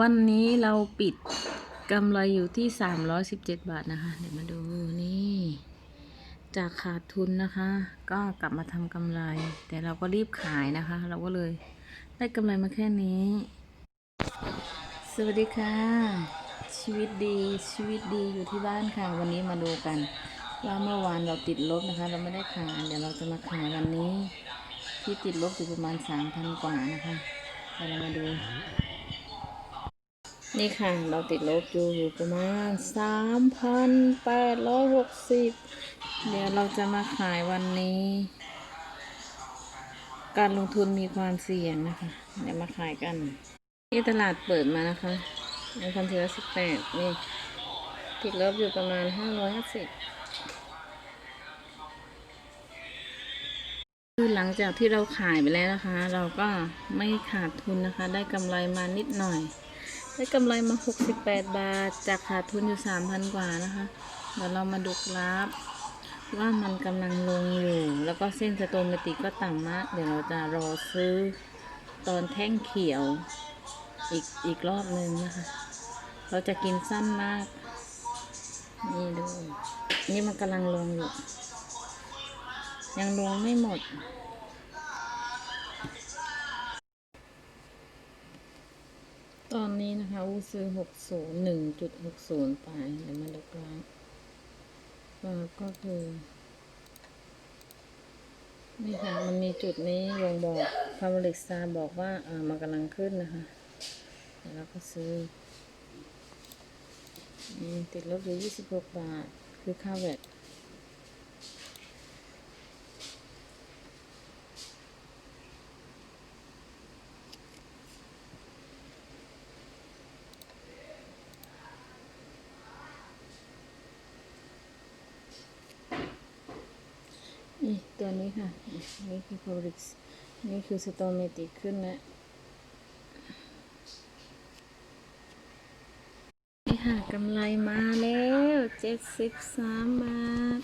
วันนี้เราปิดกำไรอยู่ที่317บาทนะคะ เดี๋ยวมาดูนี่ จากขาดทุนนะคะ ก็กลับมาทำกำไร แต่เราก็รีบขายนะคะ เราก็เลยได้กำไรมาแค่นี้ สวัสดีค่ะ ชีวิตดีชีวิตดีอยู่ที่บ้านค่ะ วันนี้มาดูกัน ว่าเมื่อวานเราติดลบนะคะ เราไม่ได้ขายเดี๋ยวเราจะมาขายวันนี้ ที่ติดลบอยู่ประมาณ3,000กว่านะคะเดี๋ยวเรามาดู นี่ค่ะ เราติดลบอยู่ประมาณสามพันแปดร้อยหกสิบเดี๋ยวเราจะมาขายวันนี้ การลงทุนมีความเสี่ยงนะคะ เดี๋ยวมาขายกัน นี่ตลาดเปิดมานะคะในคอนเทนต์สิบแปดนี่ ติดลบอยู่ประมาณห้าร้อยห้าสิบคือหลังจากที่เราขายไปแล้วนะคะ เราก็ไม่ขาดทุนนะคะ ได้กำไรมานิดหน่อย ได้กำไรมา 68 บาท จากขาดทุนอยู่ 3,000 กว่านะคะ เดี๋ยวเรามาดูกราฟ ว่ามันกำลังลงอยู่ แล้วก็เส้นสโตมติกก็ต่ำมาก เดี๋ยวเราจะรอซื้อตอนแท่งเขียว อีกอีกรอบหนึ่งนะคะ เราจะกินสั้นมาก นี่ดู นี่มันกำลังลงอยู่ ยังลงไม่หมด นนี้นะคะ อูซื้อหกศูนย์หนึ่งจุดหกศูนย์ไปเดี๋ยวมาดูกราฟกราฟก็คือ นี่ค่ะ มันมีจุดนี้ลงบอกฟาร์มลิกซาบอกว่า อ่า มันกำลังขึ้นนะคะเดี๋ยวก็ซื้อ ติดลบอยู่ยี่สิบหกบาท คือค่าแวด นี่ ตัวนี้ค่ะ นี่คือ p o r i x นี่คือสโตเมติกขึ้นแล้วนี่ค่ะกำไรมาแล้วเจ็ดสิบสามบาท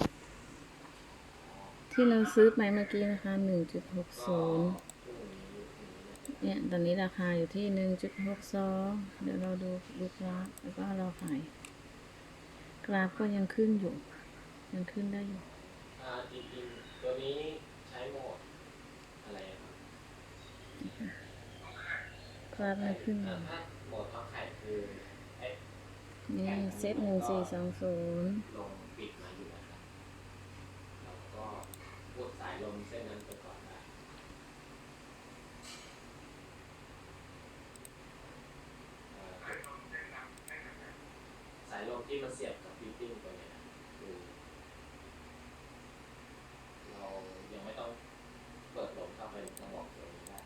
ที่เราซื้อไปเมื่อกี้นะคะหนึ่งจุดหกศูนย์เนี่ย ตอนนี้ราคาอยู่ที่หนึ่งจุดหกสองเดี๋ยวเราดูดูกราฟแล้วก็เราขายกราฟก็ยังขึ้นอยู่ ยังขึ้นได้อยู่ อ่าจริงๆตัวนี้ใช้โหมดอะไรอะครับ กราฟยังขึ้นออ่ายู่ถ้าโหมดท็อปไข่คือไอ้นี่เซตหนึ่งสี่สองศูนย์ลงปิดมาอยู่นะครับแล้วก็กดสายลมเส้นนั้นไปก่อนได้อ่าสายลมที่มันเสียบกับฟิตติ้งตัวเนี้ยนะคือเรายังไม่ต้องเปิดลมเข้าไปกระบอกตัวนี้ได้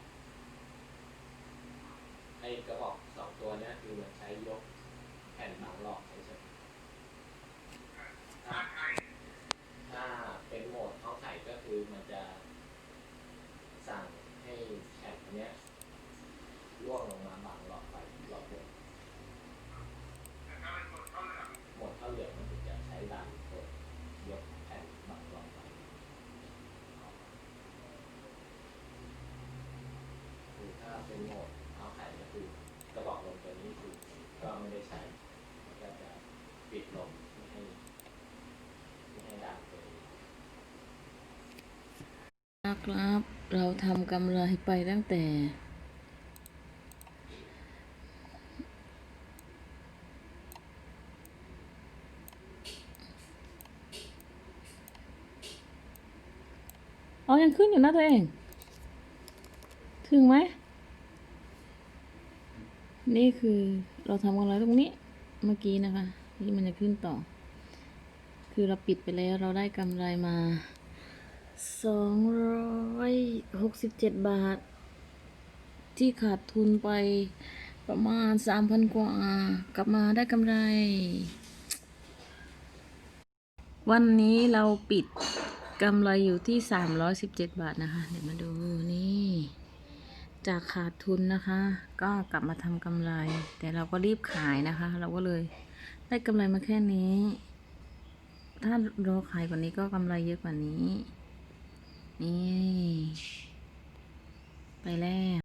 ไอ้กระบอกสองตัวเนี้ยคือมันใช้ยก แผ่นหนังหลอกเฉยๆถ้าถ้าเป็นโหมดท้องไข่ก็คือมันจะสั่งให้แผ่นอันเนี้ยล่วงลงมาบังหลอดไฟหลอดเดียวโหมดเข้าเหลืองมันถึงจะใช้ดันกดยกแผ่นบังหลอดไฟคือถ้าเป็นโหมดท้องไข่ก็คือกระบอกลมตัวนี้คือก็ไม่ได้ใช้ มันก็จะ ปิดลมไม่ให้ไม่ให้ดันตัวนี้ครับ เราทำกำไรไปตั้งแต่อ๋อยังขึ้นอยู่นะตัวเอง ถึงไหม นี่คือเราทำกำไรตรงนี้เมื่อกี้นะคะ ที่มันจะขึ้นต่อ คือเราปิดไปแล้วเราได้กำไรมาสองร้อยหกสิบเจ็ดบาท ที่ขาดทุนไปประมาณสามพันกว่า กลับมาได้กำไร วันนี้เราปิดกำไรอยู่ที่สามร้อยสิบเจ็ดบาทนะคะ เดี๋ยวมาดูนี่จากขาดทุนนะคะ ก็กลับมาทำกำไร แต่เราก็รีบขายนะคะ เราก็เลย ได้กำไรมาแค่นี้ ถ้ารอขายกว่านี้ก็กำไรเยอะกว่านี้ นี่ ไปแล้ว